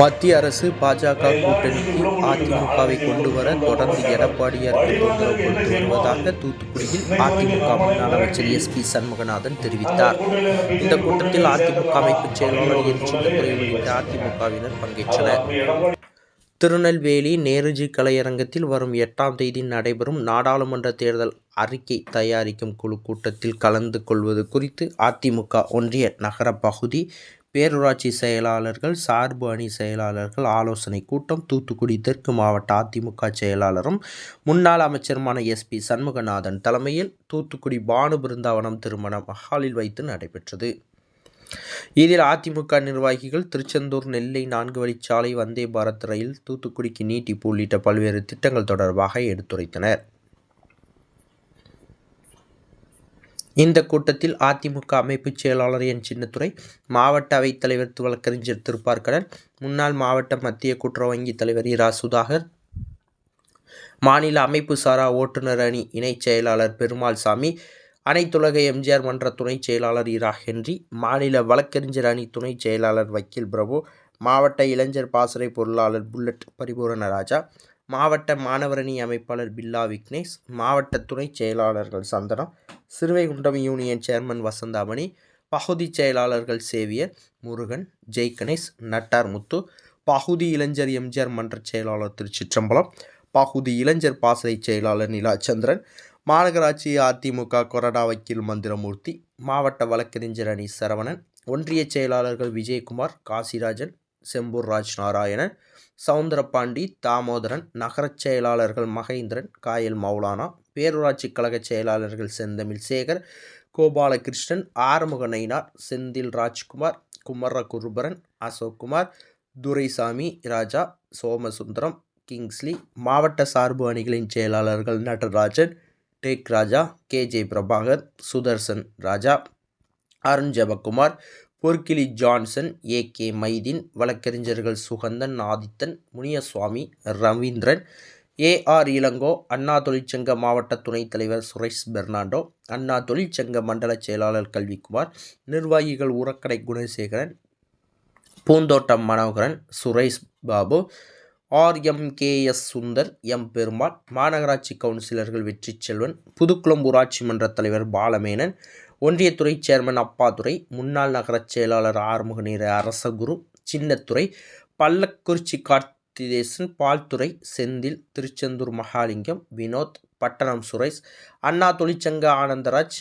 மத்திய அரசு பாஜக கூட்டணிக்கு அதிமுகவை கொண்டு வர தொடர்ந்து எடப்பாடியாருக்கு தொந்தரவு கொடுத்து வருவதாக தூத்துக்குடியில் அதிமுக முன்னாள் அமைச்சர் எஸ் பி சண்முகநாதன் தெரிவித்தார். இந்த கூட்டத்தில் அதிமுக அமைப்பு செயலாளர் என் சின்னத்துறை உள்ளிட்ட அதிமுகவினர் பங்கேற்றனர். திருநெல்வேலி நேருஜி கலையரங்கத்தில் வரும் எட்டாம் தேதி நடைபெறும் நாடாளுமன்ற தேர்தல் அறிக்கை தயாரிக்கும் குழு கூட்டத்தில் கலந்து கொள்வது குறித்து அதிமுக ஒன்றிய நகர பகுதி பேரூராட்சி செயலாளர்கள் சார்பு அணி செயலாளர்கள் ஆலோசனை கூட்டம் தூத்துக்குடி தெற்கு மாவட்ட அதிமுக செயலாளரும் முன்னாள் அமைச்சருமான எஸ்பி சண்முகநாதன் தலைமையில் தூத்துக்குடி பானு பிருந்தாவனம் திருமண மஹாலில் வைத்து நடைபெற்றது. இதில் அதிமுக நிர்வாகிகள் திருச்செந்தூர் நெல்லை நான்கு வழிச்சாலை வந்தே பாரத் ரயில் தூத்துக்குடிக்கு நீட்டிப்பு உள்ளிட்ட பல்வேறு திட்டங்கள் தொடர்பாக எடுத்துரைத்தனர். இந்த கூட்டத்தில் அதிமுக அமைப்புச் செயலாளர் என் சின்னத்துறை மாவட்ட அவைத்தலைவர் வழக்கறிஞர் திருப்பார்கடன் முன்னாள் மாவட்ட மத்திய கூட்டுறவு வங்கி தலைவர் இரா சுதாகர் மாநில அமைப்பு சாரா ஓட்டுநர் அணி இணைச் செயலாளர் பெருமாள் சாமி அனைத்துலக எம்ஜிஆர் மன்ற துணைச் செயலாளர் இரா ஹென்றி மாநில வழக்கறிஞர் அணி துணைச் செயலாளர் வக்கீல் பிரபு மாவட்ட இளைஞர் பாசறை பொருளாளர் புல்லட் பரிபூரண ராஜா மாவட்ட மாணவரணி அமைப்பாளர் பில்லா விக்னேஷ் மாவட்ட துணைச் செயலாளர்கள் சந்தனம் சிறுவைகுண்டம் யூனியன் சேர்மன் வசந்தாமணி பகுதி செயலாளர்கள் சேவியர் முருகன் ஜெய் கணேஷ் நட்டார் முத்து பகுதி இளைஞர் எம்ஜிஆர் மன்ற செயலாளர் திருச்சிற்றம்பலம் பகுதி இளைஞர் பாசறை செயலாளர் நிலாச்சந்திரன் மாநகராட்சி அதிமுக கொரடா வக்கீல் மந்திரமூர்த்தி மாவட்ட வழக்கறிஞர் அணி சரவணன் ஒன்றிய செயலாளர்கள் விஜயகுமார் காசிராஜன் செம்பூர் ராஜ் நாராயணன் சவுந்தரபாண்டி தாமோதரன் நகரச் செயலாளர்கள் மகேந்திரன் காயல் மௌலானா பேரூராட்சி கழகச் செயலாளர்கள் செந்தமிழ் சேகர் கோபாலகிருஷ்ணன் ஆறுமுக நயினார் செந்தில் ராஜ்குமார் குமர குருபரன் அசோக்குமார் துரைசாமி ராஜா சோமசுந்தரம் கிங்ஸ்லி மாவட்ட சார்பு அணிகளின் செயலாளர்கள் Natarajan take Raja K J Prabhakar Sudarshan Raja Arun Jebakumar Porkili Johnson A. K. Maideen வழக்கறிஞர்கள் சுகந்தன் ஆதித்தன் முனியசுவாமி ரவீந்திரன் ஏ. ஆர். இளங்கோ அண்ணா தொழிற்சங்க மாவட்ட துணைத் தலைவர் சுரேஷ் பெர்னாண்டோ அண்ணா தொழிற்சங்க மண்டல செயலாளர் கல்விக்குமார் நிர்வாகிகள் உரக்கடை குணசேகரன் பூந்தோட்டம் மனோகரன் சுரேஷ் பாபு ஆர்எம்கேஎஸ் சுந்தர் எம். பெருமாள் மாநகராட்சி கவுன்சிலர்கள் வெற்றி செல்வன் புதுக்குளம் ஊராட்சி மன்ற தலைவர் பாலமேனன் ஒன்றியத்துறை சேர்மன் அப்பாதுரை முன்னாள் நகரச் செயலாளர் ஆறுமுகநீர அரசகுரு சின்னத்துறை பள்ளக்குறிச்சி கார்த்திதேசன் பால்துறை செந்தில் திருச்செந்தூர் மகாலிங்கம் வினோத் பட்டணம் சுரேஷ் அண்ணா தொழிற்சங்க ஆனந்தராஜ்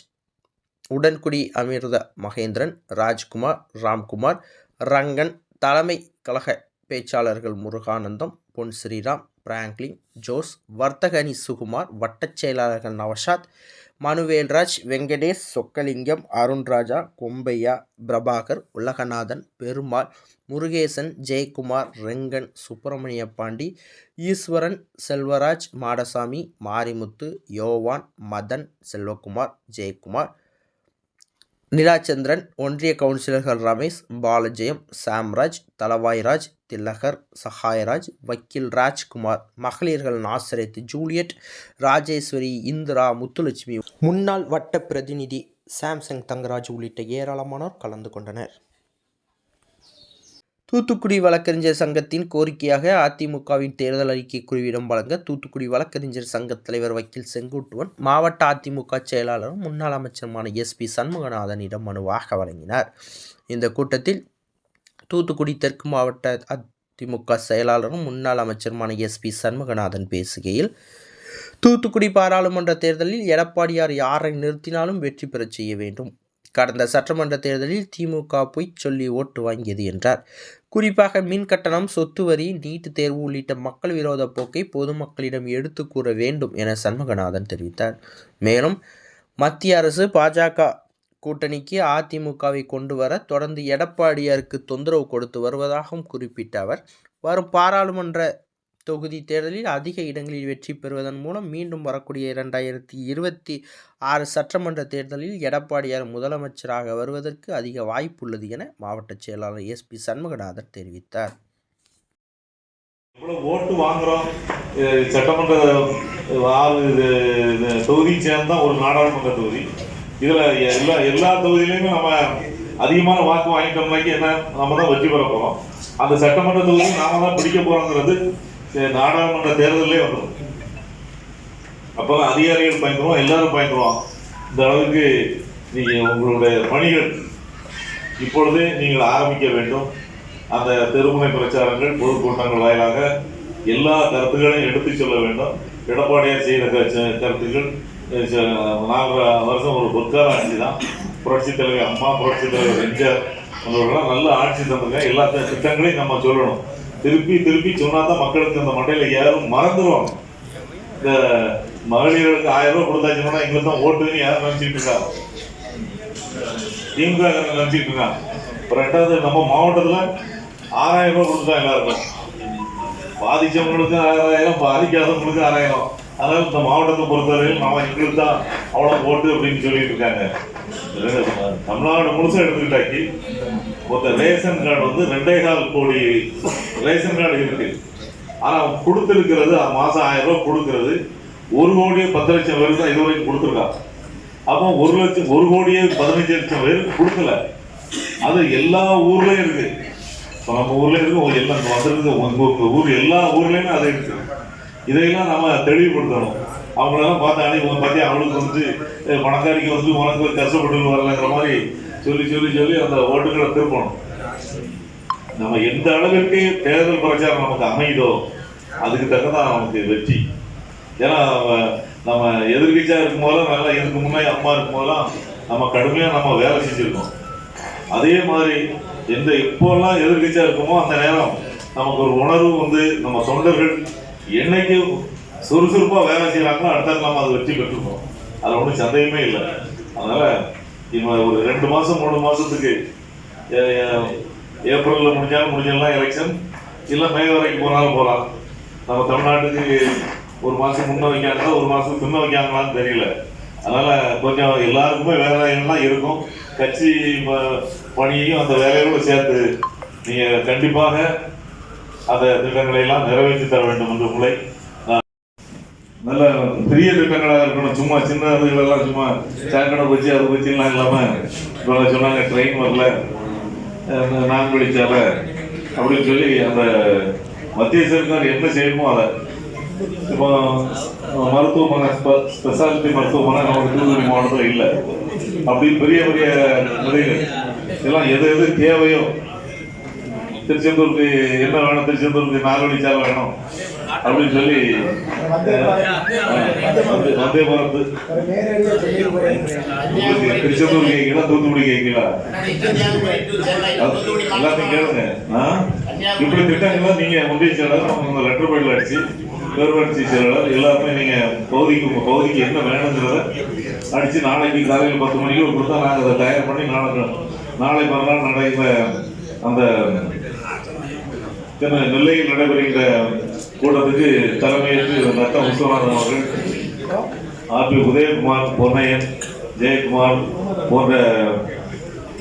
உடன்குடி அமிர்த மகேந்திரன் ராஜ்குமார் ராம்குமார் ரங்கன் தலைமை கழக பேச்சாளர்கள் முருகானந்தம் பொன் ஸ்ரீராம் பிராங்க்லின் ஜோஸ் வர்த்தக அணி சுகுமார் வட்டச் செயலாளர்கள் நவஷாத் மனுவேல்ராஜ் வெங்கடேஷ் சொக்கலிங்கம் அருண்ராஜா கொம்பையா பிரபாகர் உலகநாதன் பெருமாள் முருகேசன் ஜெயக்குமார் ரெங்கன் சுப்பிரமணிய பாண்டி ஈஸ்வரன் செல்வராஜ் மாடசாமி மாரிமுத்து யோவான் மதன் செல்வகுமார் ஜெயக்குமார் நிலாச்சந்திரன் ஒன்றிய கவுன்சிலர்கள் ரமேஷ் பாலஜெயம் சாம்ராஜ் தலவாய்ராஜ் திலகர் சஹாயராஜ் வக்கீல் ராஜ்குமார் மகளிர்கள் நாசரத் ஜூலியட் ராஜேஸ்வரி இந்திரா முத்துலட்சுமி. முன்னாள் வட்ட பிரதிநிதி சாம்சங் தங்கராஜ் உள்ளிட்ட ஏராளமானோர் கலந்து கொண்டனர். தூத்துக்குடி வழக்கறிஞர் சங்கத்தின் கோரிக்கையாக அதிமுகவின் தேர்தல் அறிக்கை குழுவிடம் வழங்க தூத்துக்குடி வழக்கறிஞர் சங்க தலைவர் வக்கீல் செங்குட்டுவன் மாவட்ட அதிமுக செயலாளரும் முன்னாள் அமைச்சருமான எஸ் பி சண்முகநாதனிடம் மனுவாக வழங்கினார். இந்த கூட்டத்தில் தூத்துக்குடி தெற்கு மாவட்ட அதிமுக செயலாளரும் முன்னாள் அமைச்சருமான எஸ் பி சண்முகநாதன் பேசுகையில் தூத்துக்குடி பாராளுமன்ற தேர்தலில் எடப்பாடியார் யாரை நிறுத்தினாலும் வெற்றி பெறச் செய்ய வேண்டும். கடந்த சட்டமன்ற தேர்தலில் திமுக பொய் சொல்லி ஓட்டு வாங்கியது என்றார். குறிப்பாக மின் கட்டணம் சொத்து வரி நீட் தேர்வு உள்ளிட்ட மக்கள் விரோத போக்கை பொதுமக்களிடம் எடுத்து கூற வேண்டும் என சண்முகநாதன் தெரிவித்தார். மேலும் மத்திய அரசு பாஜக கூட்டணிக்கு அதிமுகவை கொண்டு வர தொடர்ந்து எடப்பாடியாருக்கு தொந்தரவு கொடுத்து வருவதாகவும் குறிப்பிட்ட அவர் வரும் பாராளுமன்ற தொகுதி தேர்தலில் அதிக இடங்களில் வெற்றி பெறுவதன் மூலம் மீண்டும் வரக்கூடிய இரண்டாயிரத்தி இருபத்தி ஆறு சட்டமன்ற தேர்தலில் எடப்பாடியார் முதலமைச்சராக வருவதற்கு அதிக வாய்ப்புள்ளது என மாவட்ட செயலாளர் எஸ் பி சண்முகநாதர் தெரிவித்தார். ஓட்டு வாங்குறோம். சட்டமன்ற அஹ், ஆறு தொகுதியை சேர்ந்தா ஒரு நாடாளுமன்ற தொகுதி. இதுல எல்லா எல்லா தொகுதியிலையுமே நம்ம அதிகமான வாக்கு வாங்கிட்டோம்னாக்கி என்ன நம்ம தான் வெற்றி பெற போறோம். அந்த சட்டமன்ற தொகுதி நாம தான் பிடிக்க போறோங்கிறது நாடாளுமன்ற தேர்தலே வந்துடும் அப்போ அதிகாரிகள் பயந்துருவோம் எல்லாரும் பயந்துருவோம். இந்த அளவுக்கு நீங்கள் உங்களுடைய பணிகள் இப்பொழுது நீங்கள் ஆரம்பிக்க வேண்டும். அந்த தெருமுனை பிரச்சாரங்கள் பொதுக்கூட்டங்கள் வாயிலாக எல்லா கருத்துக்களையும் எடுத்துச் சொல்ல வேண்டும். எடப்பாடியார் செய்த கருத்துக்கள் ச- நாலு வருஷம் ஒரு பொற்கால ஆட்சி தான். புரட்சி தலைவர் அம்மா புரட்சி தலைவர் எம்ஜிஆர் நல்ல ஆட்சி தந்திருக்காங்க. எல்லா திட்டங்களையும் நம்ம சொல்லணும். திருப்பி திருப்பி சொன்னா தான் மக்களுக்கு அந்த மண்டையில யாரும் மறந்துடுவாங்க இந்த மகளிர்களுக்கு ஆயிரம் ரூபாய் கொடுத்தாச்சுன்னா எங்களுக்கு தான் ஓட்டுன்னு யாரும் நினைச்சிட்டு இருக்காங்க. திமுக நினைச்சிட்டு இருக்காங்க. அப்புறம் ரெண்டாவது நம்ம மாவட்டத்துல ஆறாயிரம் ரூபாய் கொடுத்தா எல்லாருக்கும். பாதிச்சவங்களுக்கு ஆறாயிரம் பாதிக்காதவங்களுக்கு ஆறாயிரம். அதனால இந்த மாவட்டத்தை பொறுத்தவரையில் நம்ம எங்களுக்கு தான் அவ்வளோ ஓட்டு அப்படின்னு சொல்லிட்டு இருக்காங்க. தமிழ்நாடு முழுசும் எடுத்துக்கிட்டாக்கி மொத்த ரேஷன் கார்டு வந்து ரெண்டே கால் கோடி ரேஷன் கார்டு ஆனால் கொடுத்துருக்கிறது மாதம் ஆயிரம் ரூபா கொடுக்கறது ஒரு கோடியே பத்து லட்சம் பேருக்கு தான் இதுவரைக்கும் கொடுத்துருக்காங்க அப்போ ஒரு லட்சம் ஒரு கோடியே பதினஞ்சு லட்சம் பேருக்கு கொடுக்கல. அது எல்லா ஊர்லேயும் இருக்கு. இப்போ நம்ம ஊர்லேயும் இருக்கு எல்லா வந்துருக்கு உங்கள் ஊர் எல்லா ஊர்லேயுமே அது இருக்கு இதையெல்லாம் நம்ம தெளிவுபடுத்தணும். அவங்களெல்லாம் பார்த்தாலே இவங்க பார்த்தி அவளுக்கு வந்து பணக்காரிக்கு வந்து உனக்கு கஷ்டப்பட்டு வரலங்கிற மாதிரி சொல்லி சொல்லி சொல்லி அந்த ஓட்டுகளை திருப்பணும். நம்ம எந்த அளவிற்கு தேர்தல் பிரச்சாரம் நமக்கு அமையுதோ அதுக்கு தக்கதான் நமக்கு வெற்றி. ஏன்னா நம்ம- நம்ம இருக்கும் போதெல்லாம் நல்லா இதுக்கு முன்னாடி அம்மா இருக்கும் போதெல்லாம் நம்ம கடுமையாக நம்ம வேலை செஞ்சுருக்கோம். அதே மாதிரி எந்த எப்போல்லாம் எதிர்கட்சியாக இருக்குமோ அந்த நேரம் நமக்கு ஒரு உணர்வு வந்து நம்ம தொண்டர்கள் என்னைக்கு சுறுசுறுப்பாக வேலை செய்கிறாங்களோ அடுத்த நம்ம அதை வெற்றி பெற்றுருக்கோம் அதில் ஒன்றும் சந்தேகமே இல்லை. அதனால் இவன் ஒரு ரெண்டு மாதம் மூணு மாதத்துக்கு ஏப்ரலில் முடிஞ்சாலும் முடிஞ்சாலும் எலெக்ஷன் இல்லை மே வரைக்கும் போனாலும் போகலாம் நம்ம தமிழ்நாட்டுக்கு ஒரு மாதம் முன்ன வைக்காங்களா ஒரு மாதம் பின்ன வைக்காங்களான்னு தெரியல. அதனால் கொஞ்சம் எல்லாருக்குமே வேலைகள்லாம் இருக்கும். கட்சி ப- பணியையும் அந்த வேலையோடு சேர்த்து நீங்கள் கண்டிப்பாக அந்த திட்டங்களை எல்லாம் நிறைவேற்றி தர வேண்டும் என்று உங்களை நல்ல பெரிய திட்டங்களாக இருக்கணும். சும்மா சின்ன இதுகளெல்லாம் சும்மா சாக்கடை வச்சு அதை வச்சுலாம் இல்லாமல் இப்போ சொன்னாங்க ட்ரெயின் வரல. அஹ் நான்குவழி அப்படின்னு சொல்லி அந்த மத்திய சர்க்கார் என்ன செய்யணுமோ அதை. இப்போ மருத்துவமனை ஸ்பெ- ஸ்பெஷாலிட்டி மருத்துவமனை நமக்கு தூத்துக்குடி மாவட்டத்தில் இல்லை. அப்படி பெரிய பெரிய முறைகள் இதெல்லாம் எது எது தேவையோ. திருச்செந்தூருக்கு என்ன வேணும் திருச்செந்தூருக்கு நாலு வழி வேணும். அப்படின்னு சொல்லி வந்தே பாரத். திருச்செந்தூர் கேட்கல தூத்துக்குடி கேட்கல எல்லாத்தையும் கேளுங்க. இப்படி திட்டங்கள்லாம் நீங்க ஒன்றிய செயலாளர் உங்க லெட்டர் பேட்ல அடிச்சு பேர்வட்சி செயலாளர் எல்லாருமே நீங்க பகுதிக்கு உங்க பகுதிக்கு என்ன வேணுங்கிறத அடிச்சு நாளைக்கு காலையில் பத்து மணிக்கு கொடுத்தா நாங்கள் அதை தயார் பண்ணி நாளைக்கு நாளை மறுநாள் நடைபெற அந்த நெல்லையில் நடைபெறுகின்ற கூட்டத்துக்கு தலைமையேற்று நத்த விஸ்வநாதன் அவர்கள். ஆர்பி உதயகுமார் பொன்னையன் ஜெயக்குமார் போன்ற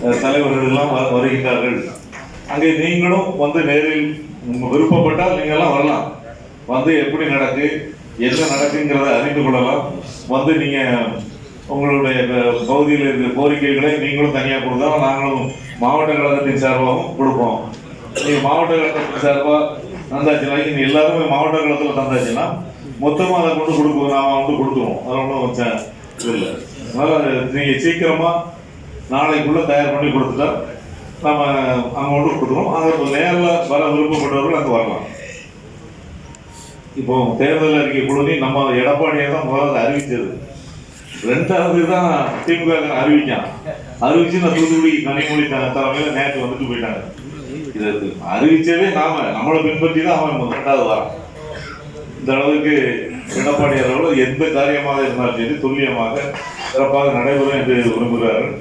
அஹ், தலைவர்கள் எல்லாம் வ- வருகின்றார்கள். அங்கே நீங்களும் வந்து நேரில் விருப்பப்பட்டால் நீங்கள்லாம் வரலாம். வந்து எப்படி நடக்கு என்ன நடக்குங்கிறத அறிந்து கொள்ளலாம். வந்து நீங்கள் உங்களுடைய பகுதியில் இருக்கிற கோரிக்கைகளை நீங்களும் தனியாக கொடுத்தாலும் நாங்களும் மாவட்ட கழகத்தின் சார்பாகவும் கொடுப்போம். நீங்கள் மாவட்ட கழகத்தின் சார்பாக தந்தாச்சுன்னா இங்க எல்லாருமே மாவட்ட காலத்தில் தந்தாச்சுன்னா மொத்தமாக அதை கொண்டு கொடுப்போம் நாம வந்து கொடுத்துருவோம். அதை ஒன்றும் இல்லை அதனால் நீங்கள் சீக்கிரமா நாளைக்குள்ள தயார் பண்ணி கொடுத்துட்டா நம்ம அங்கே கொண்டு கொடுத்துருவோம். அங்கே நேரில் வர விருப்பப்பட்டவர்கள் அங்கே வரலாம். இப்போ தேர்தல் அறிக்கை குழுனி நம்ம எடப்பாடியை தான் முதல்ல அறிவித்தது. ரெண்டாவது தான் திமுக அறிவிக்கான். அறிவிச்சு நான் தூத்துக்குடி கனிமொழி த- நேற்று வந்துட்டு போயிட்டாங்க. இதை அறிவிச்சதே நாம நம்மளை பின்பற்றி தான் அவன் ரெண்டாவது வரான் இந்த அளவுக்கு எடப்பாடி அவர்கள் எந்த காரியமாக இருந்தாலும் சரி துல்லியமாக சிறப்பாக நடைபெறும் என்று விரும்புகிறார்கள்.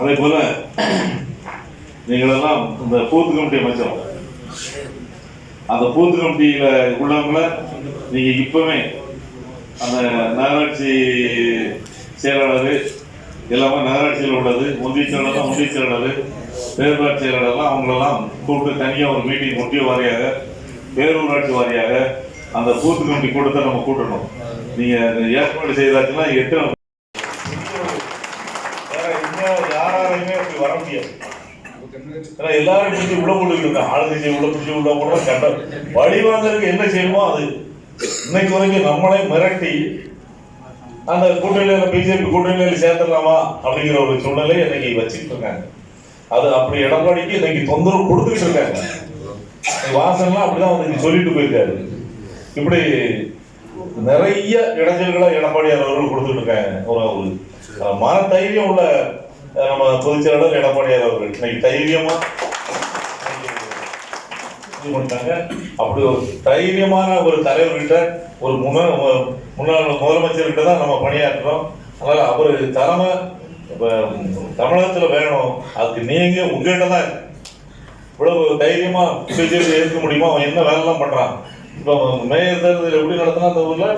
அதே போல நீங்களெல்லாம் இந்த பூத்து கமிட்டி அமைச்சோம் அந்த பூத்து கமிட்டியில உள்ளவங்கள நீங்க இப்பவே அந்த நகராட்சி செயலாளர் எல்லாமே நகராட்சியில் உள்ளது ஒன்றிய செயலாளர் ஒன்றிய செயலாளர். பேரூராட்சி செயலாளர்லாம் அவங்களெல்லாம் கூப்பிட்டு தனியாக ஒரு மீட்டிங் ஒன்றிய வாரியாக பேரூராட்சி வாரியாக அந்த பூத்து கமிட்டி கூட்டத்தை நம்ம கூட்டணும். நீங்க ஏற்பாடு செய்தாச்சுன்னா எத்தனை வேற இன்னும் யாராலையுமே அப்படி வர முடியாது. ஏன்னா எல்லாரும் பிடிச்சி உள்ள போட்டுக்கிட்டு இருக்கான் ஆளுங்கட்சி உள்ள பிடிச்சி உள்ள போடுறோம் கண்ட வழிவாங்கறதுக்கு என்ன செய்யணுமோ அது. இன்னைக்கு வரைக்கும் நம்மளே மிரட்டி அந்த கூட்டணியில பிஜேபி கூட்டணியில சேர்த்துடலாமா அப்படிங்கிற ஒரு சூழ்நிலை இன்னைக்கு வச்சுக்கிட்டு இருக்காங்க. அது அப்படி எடப்பாடிக்கு இன்னைக்கு தொந்தரவு கொடுத்துக்கிட்டு இருக்காங்க. வாசன்லாம் அப்படிதான் வந்து சொல்லிட்டு போயிருக்காரு. இப்படி நிறைய இடைஞ்சல்களை எடப்பாடியார் அவர்கள் கொடுத்துட்டு இருக்காங்க. ஒரு ஒரு மன தைரியம் உள்ள நம்ம பொதுச்செயலாளர் எடப்பாடியார் அவர்கள். இன்னைக்கு தைரியமா இது பண்ணிட்டாங்க. அப்படி ஒரு தைரியமான ஒரு தலைவர்கிட்ட ஒரு முன்ன முன்னாள் முதலமைச்சர்கிட்ட தான் நம்ம பணியாற்றுறோம். அதனால அவர் தலைமை தமிழகத்துல வேணும். அதுக்கு நீங்க உங்ககிட்ட தான். இவ்வளவு தைரியமா பிஜேபி ஏற்க முடியுமா? அவன் என்ன வேலைலாம் பண்றான்? இப்போ மேயர் தேர்தல் எப்படி நடத்தினா அந்த ஊர்ல?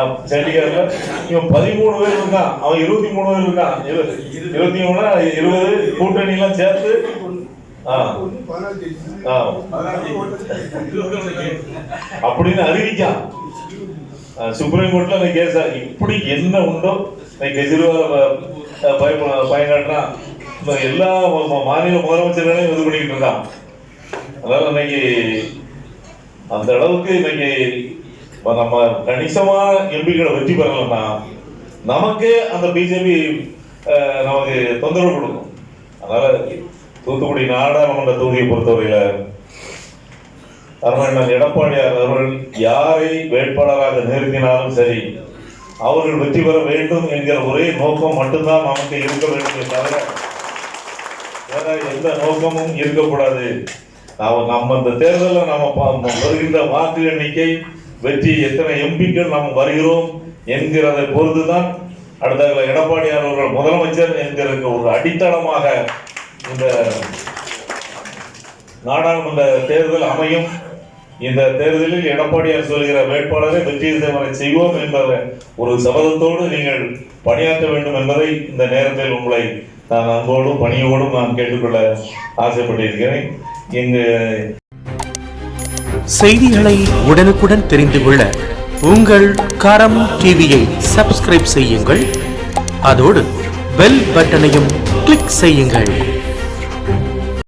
ஆஹ், சண்டிகர்ல. இவன் பதிமூணு பேர் இருக்கான். அவன் இருபத்தி மூணு பேர் இருக்கான். இரு- இருபத்தி மூணு இருபது கூட்டணி எல்லாம் சேர்த்து அப்படின்னு அறிவிக்கான். சுப்ரீம் கோர்ட்ல கேஸ் இப்படி என்ன உண்டோ? கெஜ்ரிவால் பய பயங்காட்டுறான் இப்ப எல்லா மாநில முதலமைச்சர்களையும் இது பண்ணிக்கிட்டு இருக்கான். அதாவது இன்னைக்கு அந்த அளவுக்கு இன்னைக்கு நம்ம கணிசமா எம்பிக்களை வெற்றி பெறலன்னா நமக்கே அந்த பிஜேபி நமக்கு தொந்தரவு கொடுக்கும். அதனால தூத்துக்குடி நாடாளுமன்ற தொகுதியை பொறுத்தவரையில அருமையண்ணன் எடப்பாடியார் அவர்கள் யாரை வேட்பாளராக நிறுத்தினாலும் சரி அவர்கள் வெற்றி பெற வேண்டும் என்கிற ஒரே நோக்கம் மட்டும்தான் நமக்கு இருக்க வேண்டும் தவிர வேற எந்த நோக்கமும் இருக்கக்கூடாது. நாம் நம்ம இந்த தேர்தலில் நம்ம பா- வருகின்ற வாக்கு எண்ணிக்கை வெற்றி எத்தனை எம்பிக்கள் நாம் வருகிறோம் என்கிறதை பொறுத்துதான் அடுத்த எடப்பாடியார் அவர்கள் முதலமைச்சர் என்கிற ஒரு அடித்தளமாக இந்த நாடாளுமன்ற தேர்தல் அமையும். இந்த தேர்தலில் எடப்பாடியார் சொல்கிற வேட்பாளரை வெற்றி தேவனை செய்வோம் என்ற ஒரு சபதத்தோடு நீங்கள் பணியாற்ற வேண்டும் என்பதை இந்த நேரத்தில் உங்களை நான் அன்போடும் பணியோடும் நான் கேட்டுக்கொள்ள ஆசைப்பட்டிருக்கிறேன். இங்கு செய்திகளை உடனுக்குடன் தெரிந்து கொள்ள உங்கள் கரம் டிவியை சப்ஸ்கிரைப் செய்யுங்கள். அதோடு பெல் பட்டனையும் கிளிக் செய்யுங்கள்.